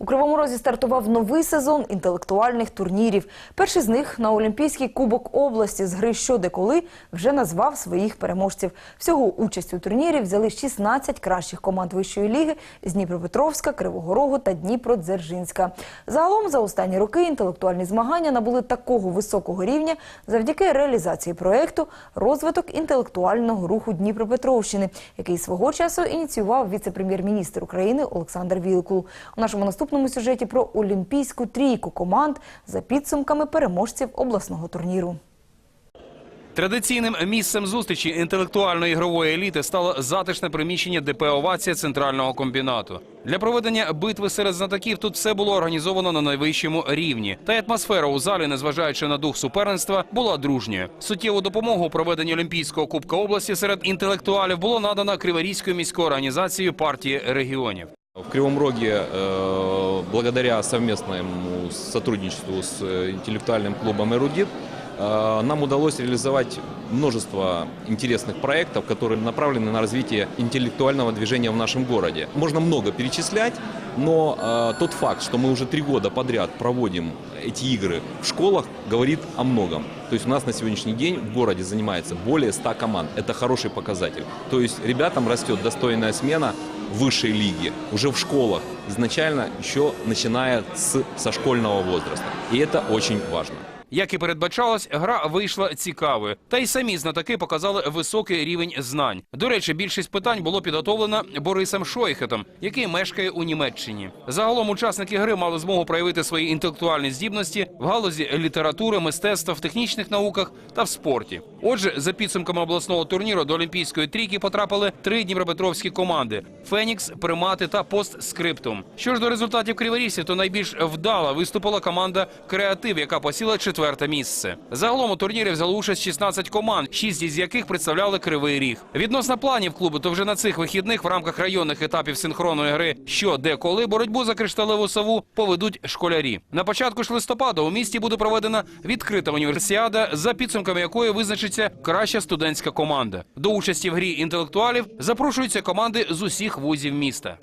У Кривому Розі стартував новий сезон інтелектуальних турнірів. Перший з них на Олімпійський кубок області з гри «Що де коли» вже назвав своїх переможців. Всього участь у турнірі взяли 16 кращих команд вищої ліги з Дніпропетровська, Кривого Рогу та Дніпродзержинська. Загалом за останні роки інтелектуальні змагання набули такого високого рівня завдяки реалізації проекту розвиток інтелектуального руху Дніпропетровщини, який свого часу ініціював віце-прем'єр-міністр України Олександр Вілкул. У нашому наступному сюжеті про олімпійську трійку команд за підсумками переможців обласного турніру. Традиційним місцем зустрічі інтелектуальної ігрової еліти стало затишне приміщення ДП «Овація» центрального комбінату. Для проведення битви серед знатоків тут все було організовано на найвищому рівні. Та й атмосфера у залі, незважаючи на дух суперництва, була дружньою. Суттєву допомогу у проведенні Олімпійського кубка області серед інтелектуалів було надано Криворізькою міською організацією партії регіонів. В Кривом Роге, э, благодаря совместному сотрудничеству с интеллектуальным клубом «Эрудит», э, нам удалось реализовать множество интересных проектов, которые направлены на развитие интеллектуального движения в нашем городе. Можно много перечислять, но э, тот факт, что мы уже три года подряд проводим эти игры в школах, говорит о многом. То есть у нас на сегодняшний день в городе занимается более 100 команд. Это хороший показатель. То есть ребятам растет достойная смена высшей лиги уже в школах, изначально еще начиная с, со школьного возраста. И это очень важно. Як і передбачалось, гра вийшла цікавою. Та й самі знатоки показали високий рівень знань. До речі, більшість питань було підготовлено Борисом Шойхетом, який мешкає у Німеччині. Загалом учасники гри мали змогу проявити свої інтелектуальні здібності в галузі літератури, мистецтва, в технічних науках та в спорті. Отже, за підсумками обласного турніру до Олімпійської трійки потрапили три дніпропетровські команди: Фенікс, Примати та Постскриптум. Що ж до результатів криворізців, то найбільш вдало виступила команда Креатив, яка посіла четверте місце. Загалом у турнірі взяли участь 16 команд, шість із яких представляли Кривий Ріг. Відносно планів клубу, то вже на цих вихідних в рамках районних етапів синхронної гри що де коли боротьбу за кришталеву сову поведуть школярі. На початку ж листопада у місті буде проведена відкрита універсіада, за підсумками якої визначиться краща студентська команда. До участі в грі інтелектуалів запрошуються команди з усіх вузів міста.